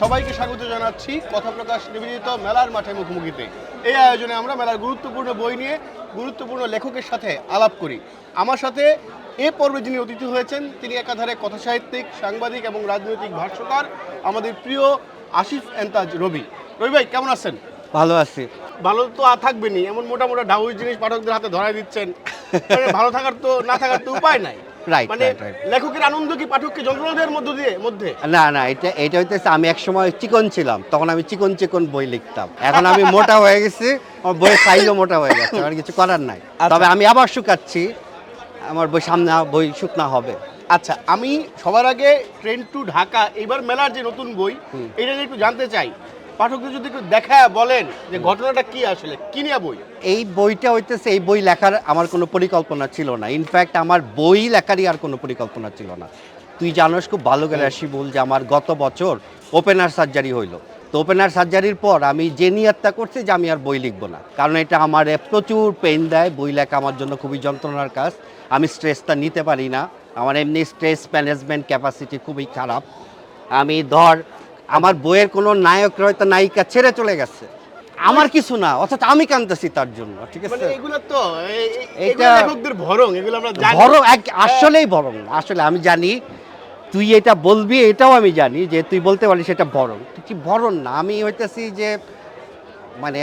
সবাইকে স্বাগত জানাচ্ছি কথা প্রকাশ নিবেদিত মেলার মাঠে মুখোমুখিতে। এই আয়োজনে আমরা মেলার গুরুত্বপূর্ণ বই নিয়ে গুরুত্বপূর্ণ লেখকের সাথে আলাপ করি। আমার সাথে এ পর্বে যিনি অতিথি হয়েছেন, তিনি একাধারে কথাসাহিত্যিক, সাংবাদিক এবং রাজনৈতিক ভাষ্যকার, আমাদের প্রিয় আসিফ এন্তাজ রবি রবি ভাই কেমন আছেন? ভালো আছি। ভালো তো আর থাকবেনি এমন মোটা মোটা ঢাউস জিনিস পাঠকদের হাতে ধরাই দিচ্ছেন। মানে ভালো থাকার তো না থাকার তো উপায় নাই। মানে. লেখকের আনন্দ কি পাঠককে যন্ত্রণা দেওয়ার মধ্য দিয়ে মধ্যে? না না এটা এটা হইতেছে আমি এক সময় চিকন ছিলাম তখন আমি চিকন চিকন বই লিখতাম। এখন আমি মোটা হয়ে গেছি আমার বইয়ের সাইজও মোটা হয়ে গেছে আর কিছু করার নাই। তবে আমি আবার শুকাচ্ছি আমার বই সামনে বই শুকনা হবে। আচ্ছা আমি সবার আগে ট্রেন টু ঢাকা এবার মেলার যে নতুন বই এটা একটু জানতে চাই। পাঠকদের যদি একটু দেখা বলেন যে ঘটনাটা কি আসলে? কি নিয়ে বই? এই বইটা হইতেছে এই বই লেখার আমার কোনো পরিকল্পনা ছিল না। ইনফ্যাক্ট আমার বই লেখারই আর কোনো পরিকল্পনা ছিল না। তুই জানোস খুব ভালো করে আসি বল যে আমার গত বছর ওপেনার সার্জারি হইল। তো ওপেনার সার্জারির পর আমি যে নিয়াত্তা করছি যে আমি আর বই লিখব না। কারণ এটা আমার প্রচুর পেন দেয় বই লেখা আমার জন্য খুবই যন্ত্রণার কাজ। আমি স্ট্রেসটা নিতে পারি না। আমার এমনি স্ট্রেস ম্যানেজমেন্ট ক্যাপাসিটি খুবই খারাপ। আমি ধর আমার বইয়ের কোনো নায়ক হয়তো নায়িকা ছেড়ে চলে গেছে। আমার কিছু না অর্থাৎ আমি কাঁদতেছি তার জন্য ঠিক মানে আছে এগুলো তো এটা- লেখকদের ভরং এগুলো আমরা এক- আসলেই বড় আসলে আমি জানি তুই এটা বলবি, এটাও আমি জানি যে তুই বলতে পারিস সেটা বরং কি বরং না? আমি হইতেছি যে মানে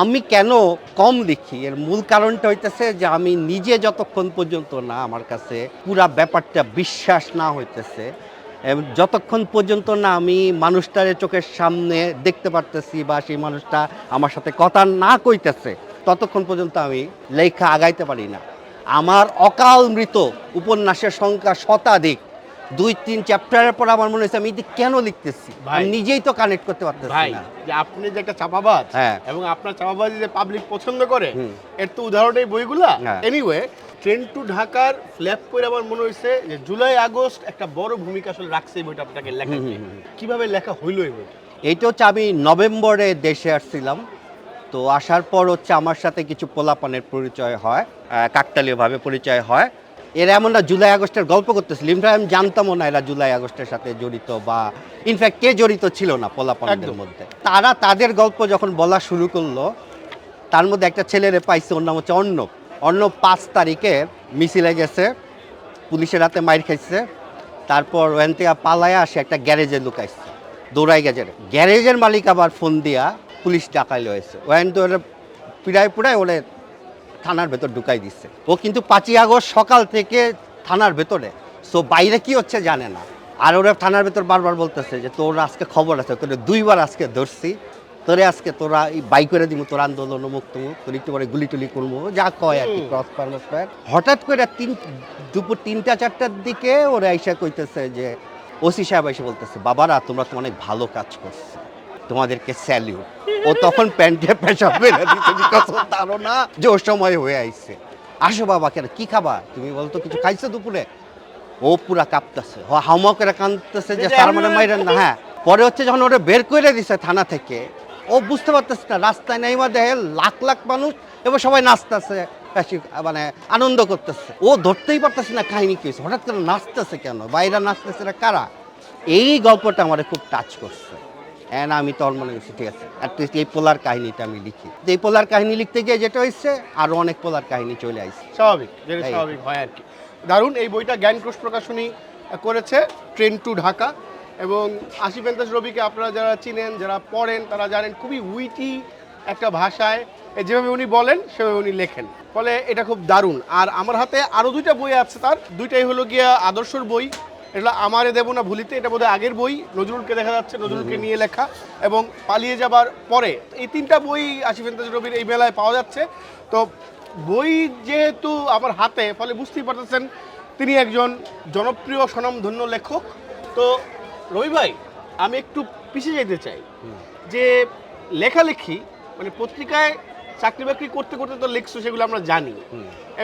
আমি কেন কম লিখি? এর মূল কারণটা হইতেছে যে আমি নিজে যতক্ষণ পর্যন্ত না আমার কাছে পুরা ব্যাপারটা বিশ্বাস না হইতেছে যতক্ষণ পর্যন্ত না আমি মানুষটারে চোখের সামনে দেখতে পারতেছি বা সেই মানুষটা আমার সাথে কথা না কইতেছে, ততক্ষণ পর্যন্ত আমি লেখা আগাইতে পারি না। আমার অকাল মৃত উপন্যাসের সংখ্যা শতাধিক। দুই তিন চ্যাপ্টারের পর আমার মনে হয়েছে আমি এটা কেন লিখতেছি। আমি নিজেই তো কানেক্ট করতে পারতেছি ভাই না যে আপনি যে একটা চাপাবাজ হ্যাঁ। এবং আপনার চাপাবাজি যে পাবলিক পছন্দ করে এর তো উদাহরণ এই বইগুলা। এনিওয়ে ট্রেন টু ঢাকার ফ্ল্যাপ করে আমার মনে হয়েছে যে জুলাই আগস্ট একটা বড় ভূমিকা আসলে রাখছে এই বইটা আপনাকে লেখা। কীভাবে লেখা হইল এই বইটা এইটা হচ্ছে আমি নভেম্বরে দেশে আসছিলাম তো আসার পর হচ্ছে আমার সাথে কিছু পোলাপানের পরিচয় হয় কাকতালীয়ভাবে পরিচয় হয় এরা এমন না জুলাই আগস্টের গল্প করতেছিল। ইনফ্যাক্ট আমি জানতামও না এরা জুলাই আগস্টের সাথে জড়িত বা ইনফ্যাক্ট কে জড়িত ছিল না পোলাপানদের। মধ্যে। তারা তাদের গল্প যখন বলা শুরু করল তার মধ্যে একটা ছেলেরে পাইছে ওর নাম হচ্ছে অর্ণব। অর্ণব পাঁচ তারিখে মিছিলে গেছে পুলিশের হাতে মাইর খাইছে তারপর ওখান থেকে পালায় আসে একটা গ্যারেজে লুকাইছে দৌড়াই গেছে গ্যারেজের মালিক আবার ফোন দিয়া পুলিশ ডাকাইল হয়েছে। ওখান তো ওরা পিড়ায় পুড়ায় ওরে থানার ভেতর ঢুকাই দিচ্ছে। ও কিন্তু পাঁচই আগস্ট সকাল থেকে থানার ভেতরে। সো বাইরে কি হচ্ছে জানে না। আর ওরা থানার ভেতর বারবার বলতেছে যে তোর আজকে খবর আছে তোর দুইবার আজকে ধরছি। তোরে আজকে তোরা এই বাই করে দিব তোর আন্দোলন তুমুক তোর একটু পরে গুলি টুলি করব যা কয় আর কি ক্রস পারমাস হঠাৎ করে তিন দুপুর তিনটা চারটার দিকে ওরা আইসা কইতেছে যে ওসি সাহেব এসে বলতেছে বাবারা তোমরা তো অনেক ভালো কাজ করছ। তোমাদেরকে স্যালিউট ও তখন প্যান্টে পেশাব বেড়ে দিচ্ছে বিকজ ও তারও না যে ওর সময় হয়ে আইছে। আসো বাবা কেন? কি খাবা তুমি বলতো কিছু খাইছো দুপুরে? ও পুরা কাঁপতেছে। ও করে কাঁদতেছে যে স্যার মানে মাইরেন না। হ্যাঁ পরে হচ্ছে যখন ওরা বের করে দিছে থানা থেকে ও বুঝতে পারতেছে না রাস্তায় নেইমা দেখে লাখ লাখ মানুষ এবং সবাই নাচতেছে মানে আনন্দ করতেছে। ও ধরতেই পারতেছে না কাহিনী কি হয়েছে। হঠাৎ করে নাচতেছে কেন? বাইরে নাচতেছে এরা কারা? এই গল্পটা আমার খুব টাচ করছে। অ্যান্ড আমি তোর মনে করছি ঠিক আছে। অ্যাটলিস্ট এই পোলার কাহিনীটা আমি লিখি। এই পোলার কাহিনী লিখতে গিয়ে যেটা হয়েছে আরও অনেক পোলার কাহিনী চলে আসছে স্বাভাবিক যেটা স্বাভাবিক হয় আর কি। দারুণ এই বইটা জ্ঞান কোষ প্রকাশনী করেছে ট্রেন টু ঢাকা এবং আশিফ এন্তাজ রবিকে আপনারা যারা চিনেন যারা পড়েন তারা জানেন খুবই উইটি একটা ভাষায়। যেভাবে উনি বলেন সেভাবে উনি লেখেন। ফলে এটা খুব দারুণ। আর আমার হাতে আরও দুইটা বই আছে তার। দুইটাই হলো গিয়া আদর্শর বই এটা আমারে দেব না ভুলিতে এটা বোধহয় আগের বই নজরুলকে দেখা যাচ্ছে নজরুলকে নিয়ে লেখা এবং পালিয়ে যাবার পরে। এই তিনটা বই আশিফ এন্তাজ রবির এই মেলায় পাওয়া যাচ্ছে। তো বই যেহেতু আমার হাতে ফলে বুঝতেই পারতেছেন তিনি একজন জনপ্রিয় স্বনামধন্য লেখক। তো রবি ভাই আমি একটু পিছিয়ে যেতে চাই। যে লেখালেখি মানে পত্রিকায় চাকরি বাকরি করতে করতে তো লিখছো সেগুলো আমরা জানি।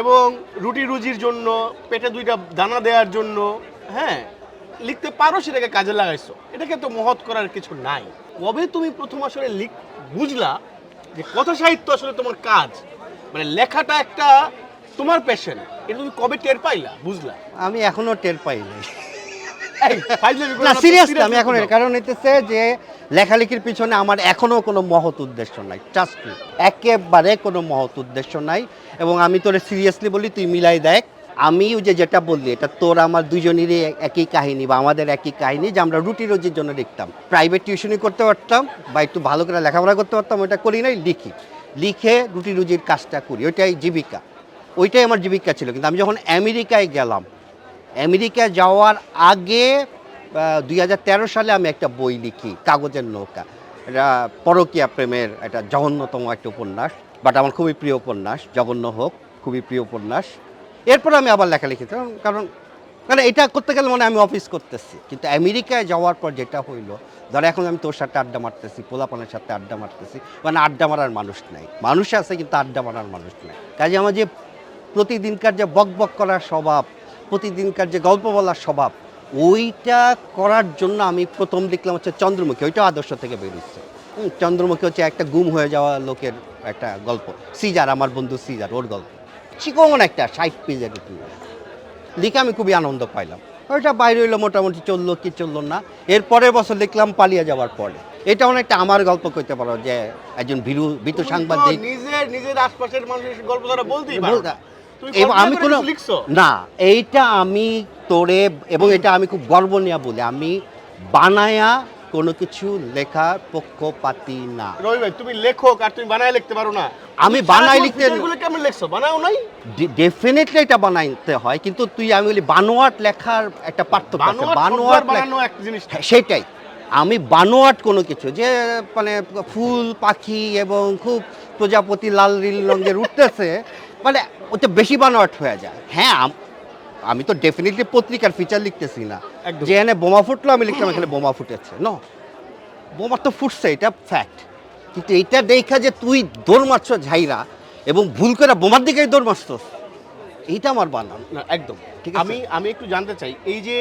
এবং রুটি রুজির জন্য পেটে দুইটা দানা দেওয়ার জন্য হ্যাঁ লিখতে পারো সেটাকে কাজে লাগাইছো। এটাকে তো মহৎ করার কিছু নাই। কবে তুমি প্রথম আসলে লিখ বুঝলা যে কথা সাহিত্য আসলে তোমার কাজ? মানে লেখাটা একটা তোমার প্যাশন এটা তুমি কবে টের পাইলা? বুঝলা? আমি এখনও টের পাই নাই। না সিরিয়াসলি আমি এখন এর কারণ হইতেছে যে লেখালেখির পিছনে আমার এখনও কোনো মহৎ উদ্দেশ্য নাই। ট্রাস্ট একেবারে কোনো মহৎ উদ্দেশ্য নাই। এবং আমি তোরে সিরিয়াসলি বলি তুই মিলাই দেখ। আমি যে যেটা বললি, এটা তোর আমার দুজনেরই একই কাহিনী বা আমাদের একই কাহিনী যে আমরা রুটি রোজির জন্য লিখতাম। প্রাইভেট টিউশনই করতে পারতাম বা একটু ভালো করে লেখাপড়া করতে পারতাম ওটা করি নাই, লিখি। লিখে রুটি রুজির কাজটা করি, ওইটাই জীবিকা। ওইটাই আমার জীবিকা ছিল। কিন্তু আমি যখন আমেরিকায় গেলাম আমেরিকা যাওয়ার আগে দুই হাজার তেরো সালে আমি একটা বই লিখি, কাগজের নৌকা। এটা পরকীয়া প্রেমের একটা জঘন্যতম একটা উপন্যাস, বাট আমার খুবই প্রিয় উপন্যাস, জঘন্য হোক, খুবই প্রিয় উপন্যাস। এরপর আমি আবার লেখালেখি কারণ কারণ এটা করতে গেলে মানে আমি অফিস করতেছি। কিন্তু আমেরিকায় যাওয়ার পর যেটা হইল, ধর এখন আমি তোর সাথে আড্ডা মারতেছি, পোলাপানের সাথে আড্ডা মারতেছি মানে আড্ডা মারার মানুষ নাই। মানুষ আছে কিন্তু আড্ডা মারার মানুষ নাই। কাজে আমার যে প্রতিদিনকার যে বক বক করার স্বভাব, প্রতিদিনকার যে গল্প বলার স্বভাব, ওইটা করার জন্য আমি প্রথম লিখলাম হচ্ছে চন্দ্রমুখী। ওইটা আদর্শ থেকে বেরিয়েছে চন্দ্রমুখী হচ্ছে একটা গুম হয়ে যাওয়া লোকের একটা গল্প। সিজার, আমার বন্ধু সিজার, ওর গল্প। চিকন একটা ষাট পেজের। লিখে আমি খুবই আনন্দ পাইলাম। ওইটা বাইরে হইল মোটামুটি চলল কি চলল না। এর পরের বছর লিখলাম পালিয়ে যাওয়ার পরে। এটা অনেকটা আমার গল্প করতে পারো যে একজন ভীরু ভীতু সাংবাদিক। নিজের নিজের আশপাশের মানুষের গল্প দ্বারা বলতেই পারো। বলতা- তুমি এবং কল্পনা আমি কোনো না এইটা আমি তোরে এবং এটা আমি খুব গর্ব নিয়ে বলি। আমি বানায়া কোনো কিছু লেখার পক্ষপাতি না। রবি ভাই তুমি লেখক আর তুমি বানায় লিখতে পারো না। আমি বানায় লিখতে- feature গুলো কেমন লিখছো বানাও নাই? ডেফিনেটলি এটা বানাইতে হয় কিন্তু তুই আমি বলি বানোয়াট লেখার একটা পার্থক্য আছে। বানোয়াট লেখা- বানানো এক জিনিস? হ্যাঁ, সেটাই। আমি বানোয়াট কোনো কিছু যে মানে ফুল পাখি এবং খুব প্রজাপতি লাল নীল রঙের উঠতেছে মানে ওটা বেশি বানোয়াট হয়ে যায়। হ্যাঁ আম- তো ডেফিনেটলি পত্রিকার ফিচার লিখতেছি না। একদম। যে এখানে বোমা ফুটলো আমি লিখলাম এখানে বোমা ফুটেছে। ন বোমা তো ফুটছে এটা ফ্যাক্ট কিন্তু এটা দেখা যে তুই দৌড় মারছ ঝাইরা এবং ভুল করে বোমার দিকে দৌড় মারছস এইটা আমার বানান না একদম। ঠিক আমি আমি একটু জানতে চাই এই যে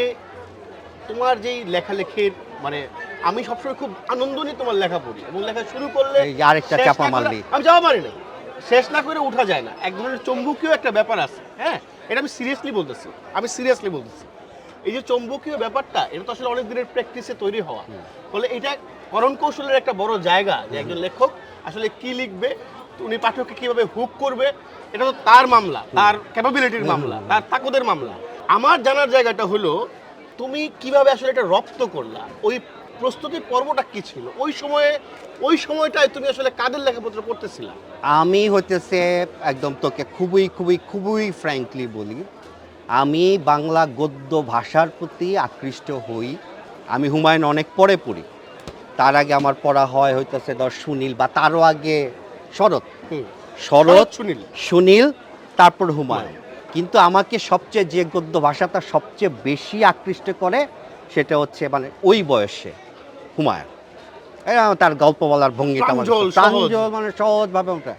তোমার যেই লেখালেখির মানে আমি সবসময় খুব আনন্দ নিয়ে তোমার লেখা পড়ি এবং লেখা শুরু করলে যে আরেকটা চাপা না মারলি। আমি যাওয়া মারি নাই। শেষ না করে উঠা যায় না। এক ধরনের চম্বকীয় একটা ব্যাপার আছে হ্যাঁ? এটা আমি সিরিয়াসলি বলতেছি। আমি সিরিয়াসলি বলতেছি। এই যে চৌম্বকীয় ব্যাপারটা এটা তো আসলে অনেক দিনের প্র্যাকটিসে তৈরি হওয়া। ফলে এটা করণ কৌশলের একটা বড় জায়গা যে একজন লেখক আসলে কি লিখবে উনি পাঠককে কীভাবে হুক করবে এটা তো তার মামলা তার ক্যাপাবিলিটির মামলা তার তাকদের মামলা। আমার জানার জায়গাটা হলো তুমি কীভাবে আসলে এটা রপ্ত করলা? ওই প্রস্তুতির পর্বটা কি ছিল? ওই সময়ে ওই সময়টায় তুমি আসলে কাদের লেখাপত্র পড়তেছিলা? আমি হইতেছে একদম তোকে খুবই খুবই খুবই ফ্র্যাঙ্কলি বলি আমি বাংলা গদ্য ভাষার প্রতি আকৃষ্ট হই। আমি হুমায়ুন অনেক পরে পড়ি। তার আগে আমার পড়া হয় হইতেছে ধর সুনীল বা তারও আগে শরৎ। শরৎ সুনীল। সুনীল তারপর হুমায়ুন। কিন্তু আমাকে সবচেয়ে যে গদ্য ভাষাটা সবচেয়ে বেশি আকৃষ্ট করে সেটা হচ্ছে মানে ওই বয়সে। হুমায়ুন। এরা তার গল্প বলার ভঙ্গিটা আমার প্রাঞ্জল। মানে সহজভাবে ওঠে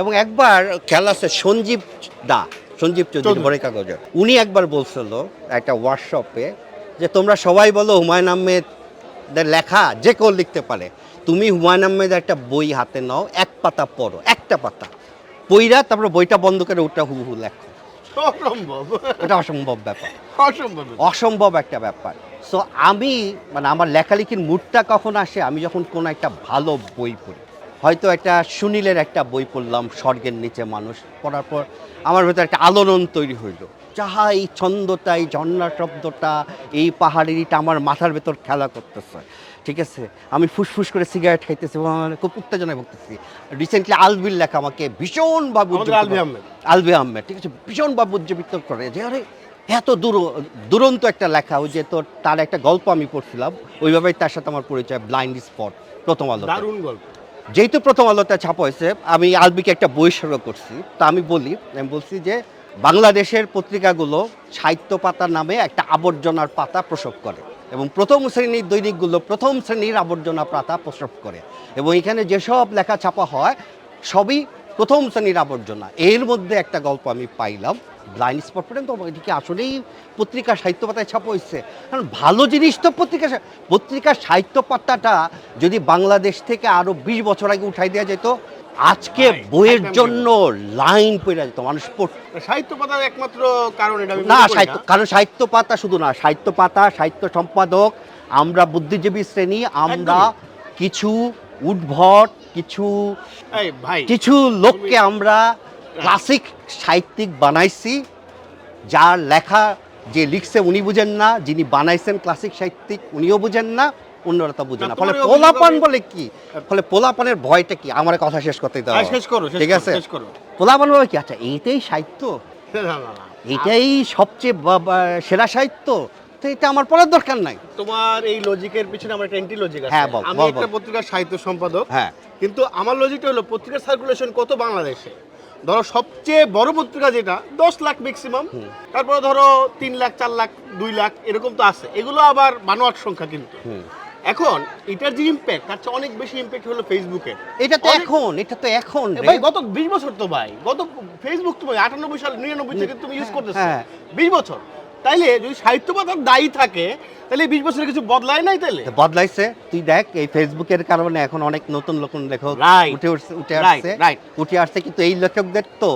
এবং একবার খেলা আছে সঞ্জীব দা সঞ্জীব চৌধুরী। ভরে কাগজের। উনি একবার বলছিল একটা ওয়ার্কশপে যে তোমরা সবাই বলো হুমায়ুন আহমেদের লেখা যে কেউ লিখতে পারে। তুমি হুমায়ুন আহমেদের একটা বই হাতে নাও এক পাতা পড়ো একটা পাতা। বইরা তারপরে বইটা বন্ধ করে ওটা হু হু লেখো। অসম্ভব। এটা অসম্ভব ব্যাপার। অসম্ভব অসম্ভব একটা ব্যাপার। সো আমি মানে আমার লেখালেখির মুডটা কখন আসে আমি যখন কোনো একটা ভালো বই পড়ি। হয়তো একটা সুনীলের একটা বই পড়লাম স্বর্গের নিচে মানুষ পড়ার পর আমার ভেতরে একটা আলোড়ন তৈরি হইল। যাহা এই ছন্দটা এই ঝর্ণা শব্দটা এই পাহাড়িটা আমার মাথার ভেতর খেলা করতেছে। ঠিক আছে? আমি ফুসফুস করে সিগারেট খাইতেছি এবং আমার খুব উত্তেজনায় ভুগতেছি। রিসেন্টলি আলবির লেখা আমাকে ভীষণভাবে আলবি। আহমেদ। আলবি আহমেদ ঠিক আছে? ভীষণভাবে উজ্জীবিত করে যে আরে এত দূর দুরন্ত একটা লেখা ওই যে তোর তার একটা গল্প আমি পড়ছিলাম ওইভাবেই তার সাথে আমার পরিচয় ব্লাইন্ড স্পট প্রথম আলো দারুণ গল্প। যেহেতু প্রথম আলোতে ছাপা হয়েছে আমি আলবিকে একটা বই সংগ্রহ করছি তা আমি বলি আমি বলছি যে বাংলাদেশের পত্রিকাগুলো সাহিত্য পাতা নামে একটা আবর্জনার পাতা প্রসব করে এবং প্রথম শ্রেণির দৈনিকগুলো প্রথম শ্রেণির আবর্জনা পাতা প্রসব করে এবং এখানে যেসব লেখা ছাপা হয় সবই প্রথম শ্রেণির আবর্জনা। এর মধ্যে একটা গল্প আমি পাইলাম ব্লাইন্ড স্পট পর্যন্ত এটা কি আসলেই পত্রিকা সাহিত্য পাতায় ছাপা হয়েছে। কারণ ভালো জিনিস তো পত্রিকা পত্রিকার সাহিত্য পাতাটা যদি বাংলাদেশ থেকে আরও বিশ বছর আগে উঠাই দেওয়া যেত আজকে বইয়ের জন্য লাইন পড়ে যেত মানুষ সাহিত্য পাতার একমাত্র কারণ এটা না সাহিত্য কারণ সাহিত্য পাতা শুধু না সাহিত্য পাতা সাহিত্য সম্পাদক আমরা বুদ্ধিজীবী শ্রেণি আমরা কিছু উদ্ভট কিছু কিছু লোককে আমরা ক্লাসিক সাহিত্যিক বানাইছি যার লেখা যে লিখছে উনি বুঝেন না যিনি বানাইছেন ক্লাসিক সাহিত্যিক উনিও বুঝেন না অন্যরা তা বুঝেন না, ফলে পোলাপান বলে কি? ফলে পোলাপানের ভয়টা কি? আমার কথা শেষ করতে দাও। হ্যাঁ, শেষ করো ঠিক আছে? পোলাপান বলে কি? আচ্ছা এইটাই সাহিত্য। এটাই সবচেয়ে সেরা সাহিত্য? তো এটা আমার পড়ার দরকার নাই। তোমার এই লজিকের পিছনে আমার একটা লজিক আছে। হ্যাঁ, আমি একটা পত্রিকার সাহিত্য সম্পাদক। হ্যাঁ। কিন্তু আমার লজিকটা হলো পত্রিকার সার্কুলেশন কত বাংলাদেশে? ধরো সবচেয়ে বড় পত্রিকা যেটা দশ লাখ ম্যাক্সিমাম তারপরে ধরো তিন লাখ চার লাখ দুই লাখ এরকম তো আছে। এগুলো আবার বানোয়াট সংখ্যা কিন্তু। এখন এটার যে ইম্প্যাক্ট তার চেয়ে অনেক বেশি ইম্প্যাক্ট হলো ফেসবুকে এটা তো এখন এটা তো এখন ভাই গত বিশ বছর তো ভাই গত ফেসবুক তুমি আটানব্বই সাল নিরানব্বই থেকে তুমি ইউজ করতেছো। হ্যাঁ। বিশ বছর। তাইলে যদি সাহিত্য পাতার দায়ী থাকে তাহলে বিশ বছরে কিছু বদলায় নাই তাইলে? বদলাইছে। তুই দেখ এই ফেসবুকের কারণে এখন অনেক নতুন নতুন লেখক উঠে উঠছে উঠে আসছে। উঠে আসছে কিন্তু এই লেখকদের তো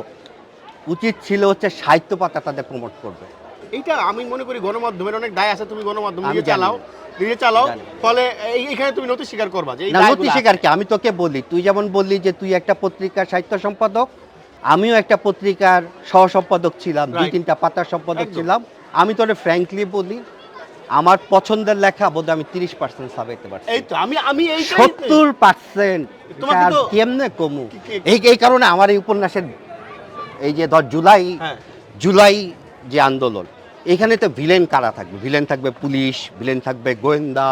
উচিত ছিল হচ্ছে সাহিত্য পাতা তাদের প্রমোট করবে। এইটা আমি মনে করি গণমাধ্যমের অনেক দায় আছে তুমি গণমাধ্যম নিজে চালাও নিজে চালাও ফলে এই- এইখানে তুমি নথি স্বীকার করবা যে নতি। শিকার কি? আমি তোকে বলি তুই যেমন বললি যে তুই একটা পত্রিকার সাহিত্য সম্পাদক আমিও একটা পত্রিকার সহ সম্পাদক ছিলাম দুই তিনটা পাতার সম্পাদক ছিলাম। আমি তোরে ফ্র্যাঙ্কলি বলি আমার পছন্দের লেখা বোধহয় আমি তিরিশ পার্সেন্ট সাবাইতে পারছি। এই তো আমি আমি এই সত্তর পার্সেন্ট কেমনে কমু? এই এই কারণে আমার এই উপন্যাসের এই যে ধর জুলাই হ্যাঁ। জুলাই যে আন্দোলন এখানে তো ভিলেন কারা থাকবে? ভিলেন থাকবে পুলিশ ভিলেন থাকবে গোয়েন্দা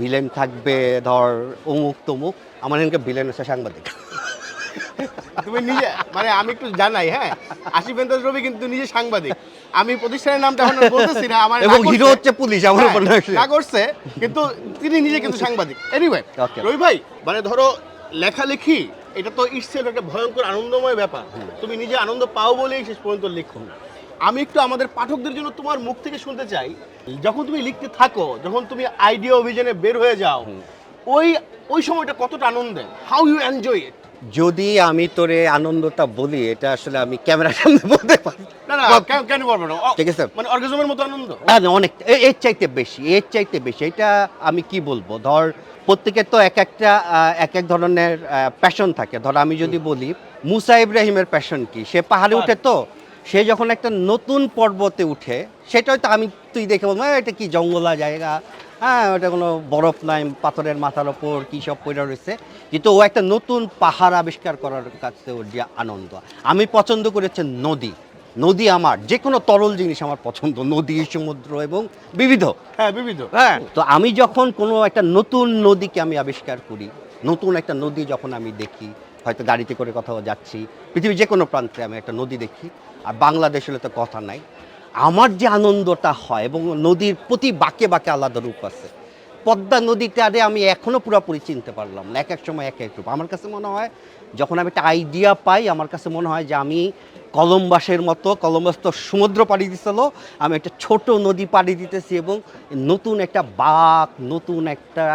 ভিলেন থাকবে ধর অমুক তমুক আমার এখানকে ভিলেন হচ্ছে সাংবাদিক। তুমি নিজে মানে আমি একটু জানাই হ্যাঁ? আশিফ এন্তাজ রবি কিন্তু নিজে সাংবাদিক। আমি প্রতিষ্ঠানের নামটা এখন বলতেছি না আমার এবং হিরো হচ্ছে পুলিশ আমার হ্যাঁ, উপন্যাসে না করছে কিন্তু তিনি নিজে কিন্তু সাংবাদিক। এনিওয়ে রবি ভাই মানে ধরো লেখালেখি এটা তো ইটসেলফ একটা ভয়ঙ্কর আনন্দময় ব্যাপার। তুমি নিজে আনন্দ পাও বলেই শেষ পর্যন্ত লিখো আমি একটু আমাদের পাঠকদের জন্য তোমার মুখ থেকে শুনতে চাই। যখন তুমি লিখতে থাকো যখন তুমি আইডিয়া অভিযানে বের হয়ে যাও ওই ওই সময়টা কতটা আনন্দের? হাউ ইউ এনজয় ইট যদি আমি তোরে আনন্দটা বলি এটা আসলে আমি ক্যামেরার সামনে বলতে পারি না। না কেন কেন পারব না? ঠিক আছে। মানে অর্গাজমের মতো আনন্দ? না না, অনেক এর চাইতে বেশি এর চাইতে বেশি। এটা আমি কি বলব? ধর প্রত্যেকের তো এক একটা এক এক ধরনের প্যাশন থাকে। ধর আমি যদি বলি মুসা ইব্রাহিমের প্যাশন কি? সে পাহাড়ে উঠে তো সে যখন একটা নতুন পর্বতে উঠে সেটা হয়তো আমি তুই দেখে বলব এটা কি জঙ্গলা জায়গা? হ্যাঁ ওটা কোনো বরফ নাই পাথরের মাথার ওপর কী সব পড়ে রয়েছে। কিন্তু ও একটা নতুন পাহাড় আবিষ্কার করার কাছে ওর যে আনন্দ। আমি পছন্দ করেছে নদী। নদী আমার যে কোনো তরল জিনিস আমার পছন্দ। নদী সমুদ্র এবং বিবিধ। হ্যাঁ বিবিধ। হ্যাঁ তো আমি যখন কোনো একটা নতুন নদীকে আমি আবিষ্কার করি নতুন একটা নদী যখন আমি দেখি হয়তো গাড়িতে করে কোথাও যাচ্ছি পৃথিবীর যে কোনো প্রান্তে আমি একটা নদী দেখি আর বাংলাদেশ হলে তো কথা নাই। আমার যে আনন্দটা হয় এবং নদীর প্রতি বাঁকে বাঁকে আলাদা রূপ আছে। পদ্মা নদীটারে আমি এখনও পুরোপুরি চিনতে পারলাম না এক এক সময় এক এক রূপ। আমার কাছে মনে হয়, যখন আমি একটা আইডিয়া পাই, আমার কাছে মনে হয় যে আমি কলম্বাসের মতো, কলম্বাস তো সমুদ্র পাড়ি দিছিল, আমি একটা ছোট নদী পাড়ি দিতেছি এবং নতুন একটা বাঘ নতুন একটা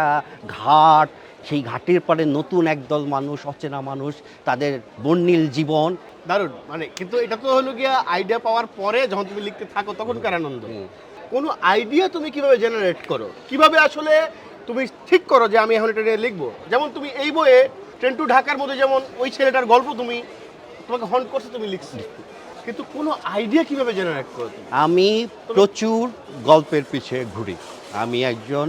ঘাট সেই ঘাটের পরে নতুন একদল মানুষ অচেনা মানুষ তাদের বর্ণিল জীবন। দারুণ। মানে কিন্তু এটা তো হলো গিয়া আইডিয়া পাওয়ার পরে যখন তুমি লিখতে থাকো তখনকার আনন্দ কোনো আইডিয়া তুমি কীভাবে জেনারেট করো? কীভাবে আসলে তুমি ঠিক করো যে আমি এখন এটা নিয়ে লিখব? যেমন তুমি এই বইয়ে ট্রেন টু ঢাকার মধ্যে যেমন ওই ছেলেটার গল্প তুমি তোমাকে হন্ট করছে তুমি লিখছো। কিন্তু কোনো আইডিয়া কীভাবে জেনারেট করো আমি প্রচুর গল্পের পিছে ঘুরি। আমি একজন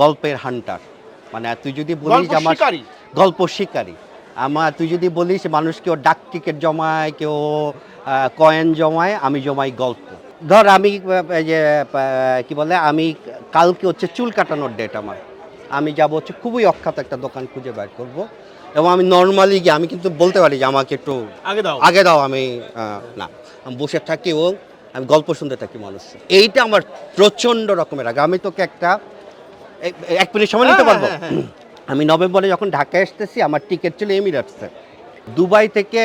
গল্পের হান্টার মানে তুই যদি বলিস আমার গল্প শিকারী। আমার তুই যদি বলিস মানুষ কেউ ডাক টিকিট জমায় কেউ কয়েন জমায় আমি জমাই গল্প। ধর আমি যে কি বলে আমি কালকে হচ্ছে চুল কাটানোর ডেট আমার। আমি যাব হচ্ছে খুবই অখ্যাত একটা দোকান খুঁজে বের করব। এবং আমি নর্মালি গিয়ে আমি কিন্তু বলতে পারি যে আমাকে একটু আগে দাও। আগে দাও আমি না। আমি বসে থাকি ও আমি গল্প শুনতে থাকি মানুষ এইটা আমার প্রচণ্ড রকমের আগে। আমি তোকে একটা এক মিনিট সময় নিতে হ্যাঁ, পারব? হ্যাঁ, হ্যাঁ। আমি নভেম্বরে যখন ঢাকায় আসতেছি আমার টিকিট ছিল এমিরেটসে দুবাই থেকে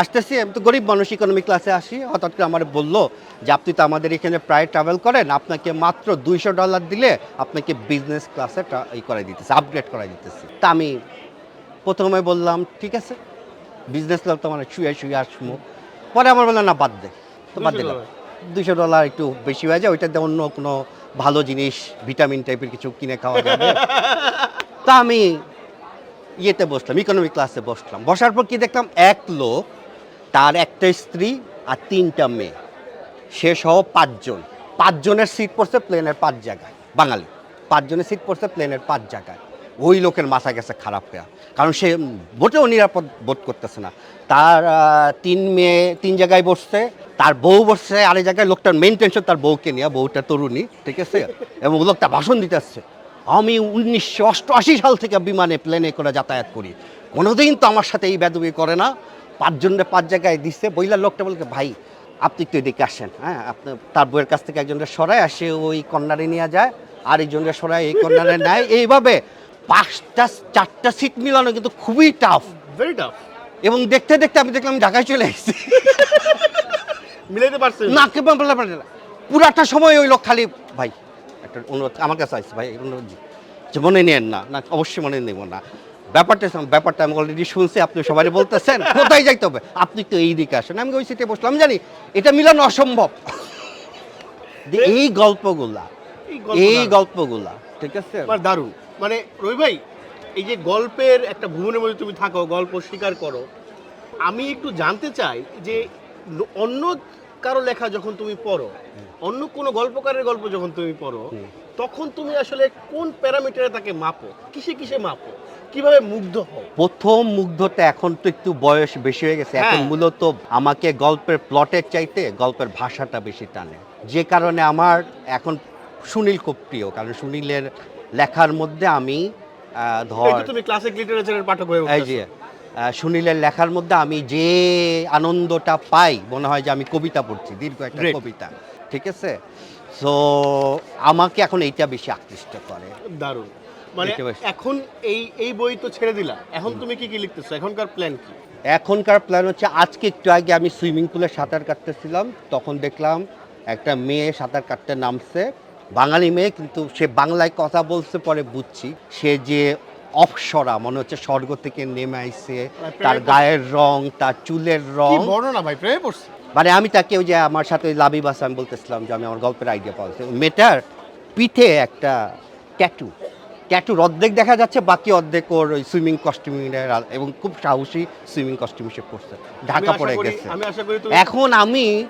আসতেছি আমি তো গরিব মানুষ ইকোনমি ক্লাসে আসি। হঠাৎ করে আমার বলল যে আপনি তো আমাদের এখানে প্রায় ট্রাভেল করেন আপনাকে মাত্র দুইশো ডলার দিলে আপনাকে বিজনেস ক্লাসে ই করে দিতেছে আপগ্রেড করাই দিতেছে। তা আমি প্রথমে বললাম ঠিক আছে বিজনেস ক্লাস তো মানে শুয়ে শুয়ে আসব। পরে আমার বললাম না বাদ দে। তো বাদ 200 দিলাম। ডলার। দুশো ডলার একটু বেশি হয়ে যায় ওইটাতে অন্য কোনো ভালো জিনিস, ভিটামিন টাইপের কিছু কিনে খাওয়া যাবে। তা আমি ইয়েতে বসলাম ইকোনমি ক্লাসে বসলাম। বসার পর কি দেখলাম, এক লোক, তার একটা স্ত্রী আর তিনটা মেয়ে। সে সহ পাঁচজন। পাঁচজনের সিট পড়ছে প্লেনের পাঁচ জায়গায়, বাঙালি। পাঁচজনের সিট পড়ছে প্লেনের পাঁচ জায়গায়। ওই লোকের মাথা গেছে খারাপ হয়ে। কারণ সে মোটেও নিরাপদ বোধ করতেছে না। তার তিন মেয়ে, তিন জায়গায় বসছে, তার বউ বসছে আরেক জায়গায় লোকটার মেন টেনশন তার বউকে নিয়ে, বউটা তরুণী, ঠিক আছে? এবং লোকটা ভাষণ দিতে আসছে। আমি উনিশশো অষ্টআশি সাল থেকে বিমানে প্লেনে করে যাতায়াত করি। কোনোদিন তো আমার সাথে এই বেদবি করে না। পাঁচজনের পাঁচ জায়গায় দিচ্ছে বইলার লোকটা বলছে, ভাই, আপনি একটু এদিকে আসেন হ্যাঁ? আপনি, তার বইয়ের কাছ থেকে একজনের সরাই আসে ওই কর্নারে নিয়ে যায় আর একজনের সরাই এই কর্নারে নেয়। এইভাবে পাঁচটা চারটা সিট মিলানো কিন্তু খুবই টাফ ভেরি টাফ এবং দেখতে দেখতে আমি দেখলাম ঢাকায় চলে এসেছি। মিলাইতে পারছেন না না পুরাটা সময় ওই লোক খালি ভাই একটা অনুরোধ আমার কাছে আসছে ভাই অনুরোধ যে মনে নেন না না অবশ্যই মনে নেব না। ব্যাপারটা ব্যাপারটা আমি অলরেডি শুনছি আপনি সবাই বলতেছেন কোথায় যাইতে হবে? আপনি তো এই দিকে আসেন আমি ওই সিটে বসলাম জানি এটা মিলানো অসম্ভব। এই গল্পগুলা। এই। গল্পগুলা ঠিক আছে? মানে দারুণ। মানে রবি ভাই এই যে গল্পের একটা ভুবনের মধ্যে তুমি থাকো গল্প স্বীকার করো আমি একটু জানতে চাই যে অন্য কারও লেখা যখন তুমি পড়ো অন্য কোনো গল্পকারের গল্প যখন তুমি পড়ো তখন তুমি আসলে কোন প্যারামিটারে তাকে মাপো? কিসে কিসে মাপো? কীভাবে মুগ্ধ হও? প্রথম মুগ্ধটা এখন তো একটু বয়স বেশি হয়ে গেছে। এখন হ্যাঁ। মূলত আমাকে গল্পের প্লটের চাইতে গল্পের ভাষাটা বেশি টানে। যে কারণে আমার এখন সুনীল খুব প্রিয় কারণ সুনীলের লেখার মধ্যে আমি ধর তুমি ক্লাসিক লিটারেচারের পাঠক হয়ে এই যে সুনীলের লেখার মধ্যে আমি যে আনন্দটা পাই মনে হয় যে আমি কবিতা পড়ছি দীর্ঘ একটা কবিতা ঠিক আছে? সো আমাকে এখন এইটা বেশি আকৃষ্ট করে। দারুণ। মানে এখন এই এই বই তো ছেড়ে দিলা। এখন তুমি কি কি লিখতেছো? এখনকার প্ল্যান কি? এখনকার প্ল্যান হচ্ছে আজকে একটু আগে আমি সুইমিং পুলে সাঁতার কাটতেছিলাম তখন দেখলাম একটা মেয়ে সাঁতার কাটতে নামছে বাঙালি মেয়ে কিন্তু সে বাংলায় কথা বলতে পরে বুঝছি সে যে অপসরা মনে হচ্ছে স্বর্গ থেকে নেমে আইছে তার গায়ের রং তার চুলের রং। বর্ণনা ভাই প্রেমে পড়ছে। মানে আমি তাকে ওই যে আমার সাথে লাভি বাস আমি বলতেছিলাম যে আমি আমার গল্পের আইডিয়া পাওয়া মেয়েটার পিঠে একটা ট্যাটু ট্যাটুর অর্ধেক দেখা যাচ্ছে বাকি অর্ধেক ওর ওই সুইমিং কস্টিউমের এবং খুব সাহসী সুইমিং কস্টিউম সে পড়ছে। ঢাকা পড়ে গেছে। এখন আমি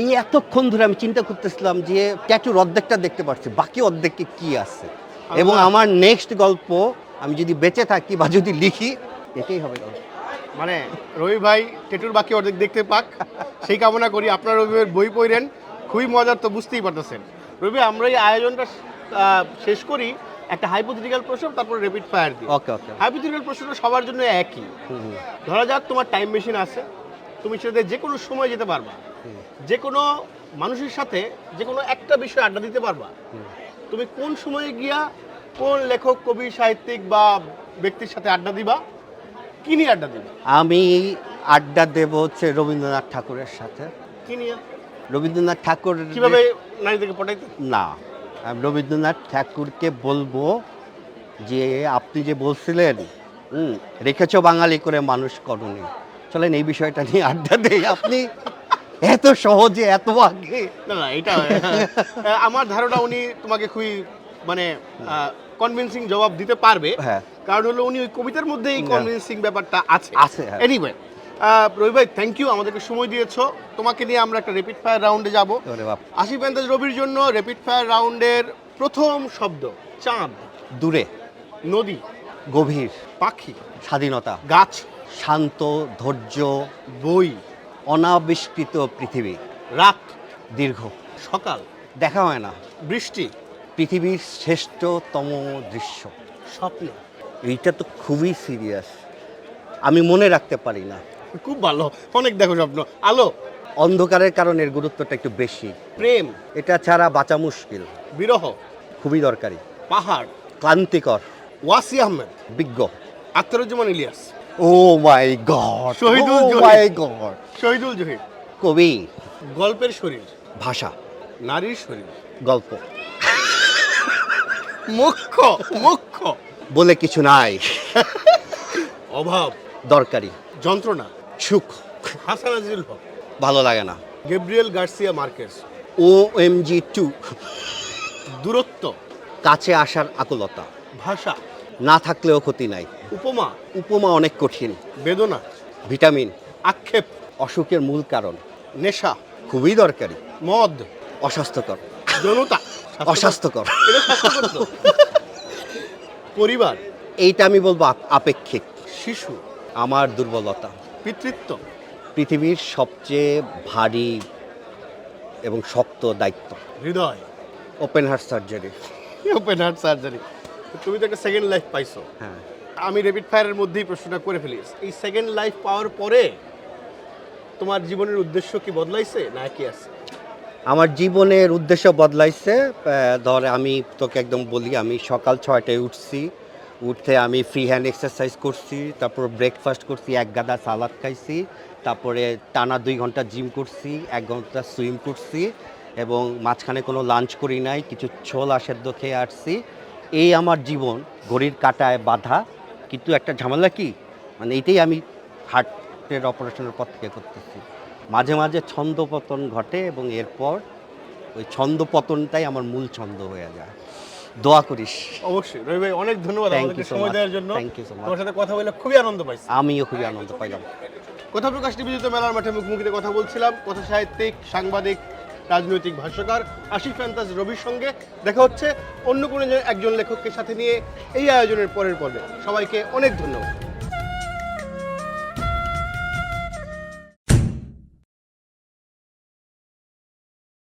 এই এতক্ষণ ধরে আমি চিন্তা করতেছিলাম যে ট্যাটুর অর্ধেকটা দেখতে পাচ্ছি বাকি অর্ধেককে কি আছে? এবং আমার নেক্সট গল্প আমি যদি বেঁচে থাকি বা যদি লিখি এটাই হবে গল্প। মানে রবি ভাই টেটুর বাকি অর্ধেক দেখতে পাক সেই কামনা করি। আপনার রবি বই পড়েন খুবই মজার তো বুঝতেই পারতেছেন। রবি আমরা এই আয়োজনটা শেষ করি। একটা হাইপোথেটিক্যাল প্রশ্ন তারপর রেপিড ফায়ার দিই ওকে ওকে হাইপোথেটিক্যাল প্রশ্নটা সবার জন্য একই। ধরা যাক তোমার টাইম মেশিন আছে তুমি সেটাতে যে কোনো সময় যেতে পারবা। যে কোনো মানুষের সাথে যে কোনো একটা বিষয়ে আড্ডা দিতে পারবা। তুমি কোন সময়ে গিয়া কোন লেখক কবি সাহিত্যিক বা ব্যক্তির সাথে আড্ডা দিবা? কি নিয়ে আড্ডা দিবা? আমি আড্ডা দেব হচ্ছে রবীন্দ্রনাথ ঠাকুরের সাথে। কি নিয়ে? রবীন্দ্রনাথ ঠাকুর কীভাবে নারীদেরকে পটাইতে? না আমি রবীন্দ্রনাথ ঠাকুরকে বলব যে আপনি যে বলছিলেন রেখেছ বাঙালি করে মানুষ করণী চলেন এই বিষয়টা নিয়ে আড্ডা দেই। আপনি এত সহজে এত আগে। না না এটা আমার ধারণা উনি তোমাকে খুবই মানে কনভিনসিং জবাব দিতে পারবে। হ্যাঁ। কারণ হলো উনি ওই কবিতার মধ্যে এই। কনভিনসিং ব্যাপারটা আছে। আছে, হ্যাঁ। এনিওয়ে রবি ভাই থ্যাংক ইউ আমাদেরকে সময় দিয়েছ। তোমাকে নিয়ে আমরা একটা রেপিড ফায়ার রাউন্ডে যাব। ওরে বাপ। আশি রবির জন্য রেপিড ফায়ার রাউন্ডের প্রথম শব্দ চাঁদ। দূরে। নদী। গভীর। পাখি। স্বাধীনতা। গাছ। শান্ত ধৈর্য। বই। অনাবিষ্কৃত পৃথিবী। রাত দীর্ঘ। সকাল। দেখা হয় না। বৃষ্টি। পৃথিবীর শ্রেষ্ঠতম দৃশ্য। স্বপ্ন। এইটা তো খুবই সিরিয়াস আমি মনে রাখতে পারি না। খুব ভালো। অনেক দেখো স্বপ্ন। আলো। অন্ধকারের কারণে এর গুরুত্বটা একটু বেশি। প্রেম। এটা ছাড়া বাঁচা মুশকিল। বিরহ। খুবই দরকারি। পাহাড়। ক্লান্তিকর। ওয়াসি আহমেদ। বিজ্ঞ। আখতারুজ্জামান ইলিয়াস। ও মাই গড শহীদুল ও Zahir. My god Shahidul Zahir. কবি। গল্পের শরীর। ভাষা। নারীর শরীর। গল্প। মুখ্য মুখ্য। বলে কিছু নাই। অভাব। দরকারি। যন্ত্রণা। সুখ। হাসান আজিজুল হক। ভালো লাগে না। Gabriel Garcia Marquez. O M G two দূরত্ব। কাছে আসার আকুলতা। ভাষা। না থাকলেও ক্ষতি নাই। উপমা? উপমা অনেক কঠিন। বেদনা? ভিটামিন। আক্ষেপ? অসুখের মূল কারণ। নেশা? খুবই দরকারি। মদ? অস্বাস্থ্যকর। যৌনতা অস্বাস্থ্যকর। পরিবার? এইটা আমি বলব আপ- আপেক্ষিক। শিশু? আমার দুর্বলতা। পিতৃত্ব? পৃথিবীর সবচেয়ে ভারী এবং শক্ত দায়িত্ব। হৃদয়? Open heart surgery open heart surgery তুমি তো একটা সেকেন্ড লাইফ পাইছো। হ্যাঁ। আমি রেপিড ফায়ারের মধ্যেই প্রশ্নটা করে ফেলি এই সেকেন্ড লাইফ পাওয়ার পরে তোমার জীবনের উদ্দেশ্য কি বদলাইছে না কি আছে? আমার জীবনের উদ্দেশ্য বদলাইছে ধর আমি তোকে একদম বলি, আমি সকাল ছয়টায় উঠছি, উঠে আমি ফ্রি হ্যান্ড এক্সারসাইজ করছি, তারপর ব্রেকফাস্ট করছি, এক গাদা সালাদ খাইছি, তারপরে টানা দুই ঘণ্টা জিম করছি, এক ঘণ্টা সুইম করছি এবং মাঝখানে কোনো লাঞ্চ করি নাই, কিছু ছোলা সেদ্ধ খেয়ে আসছি। এই আমার জীবন, ঘড়ির কাটায় বাধা কিন্তু একটা ঝামেলা কি? মানে এইটাই আমি হার্টের অপারেশনের পর থেকে করতেছি। মাঝে মাঝে ছন্দ পতন ঘটে এবং এরপর ওই ছন্দ পতনটাই আমার মূল ছন্দ হয়ে যায়। দোয়া করিস। অবশ্যই। রবি ভাই অনেক ধন্যবাদ আমাদেরকে সময়. দেওয়ার জন্য। Thank you so much. তোমার সাথে কথা বলে খুবই আনন্দ পাইছি। আমিও খুবই আনন্দ পাইলাম। কথা প্রকাশ নিবেদিত মেলার মাঠে মুখোমুখিতে কথা বলছিলাম। কথা সাহিত্যিক সাংবাদিক রাজনৈতিক ভাষ্যকার আশিফ ফ্যান্তাজ রবির সঙ্গে দেখা হচ্ছে। অন্য কোনো একজন লেখককে সাথে নিয়ে এই আয়োজনের পরের পর্বে। সবাইকে অনেক ধন্যবাদ।